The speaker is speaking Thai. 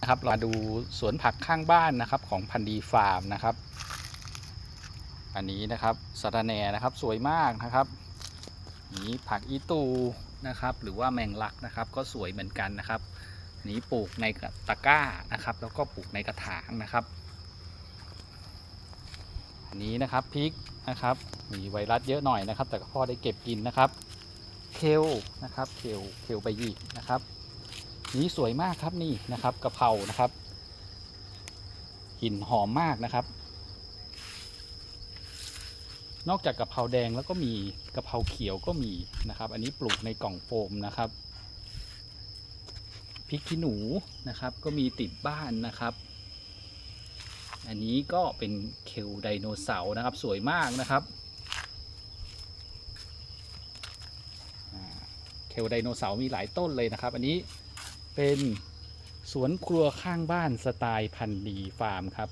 นะครับเรามาดูสวนผักข้างบ้านนะครับของพันดีฟาร์มนะครับ อันนี้นะครับสะระแหน่นะครับสวยมากนะครับนี่ผักอีตูนะครับ หรือว่าแมงลักนะครับ ก็สวยเหมือนกันนะครับนี่ปลูกในตะกร้านะครับ แล้วก็ปลูกในกระถางนะครับอันนี้นะครับพริกนะครับ มีไวรัสเยอะหน่อยนะครับ แต่ก็พอได้เก็บกินนะครับเคลนะครับเคลเคลใบหยิกนะครับ นี้สวยมากครับนี่นะครับกะเพรานะครับกลิ่นหอมมากนะครับ นอกจากกะเพราแดงแล้วก็มีกะเพราเขียวก็มีนะครับ อันนี้ปลูกในกล่องโฟมนะครับพริกขี้หนูนะครับ ก็มีติดบ้านนะครับ อันนี้ก็เป็นเคลไดโนเสาร์นะครับ สวยมากนะครับเคลไดโนเสาร์มีหลายต้นเลยนะครับ อันนี้ เป็นสวนครัวข้างบ้านสไตล์พันธุ์ดีฟาร์มครับ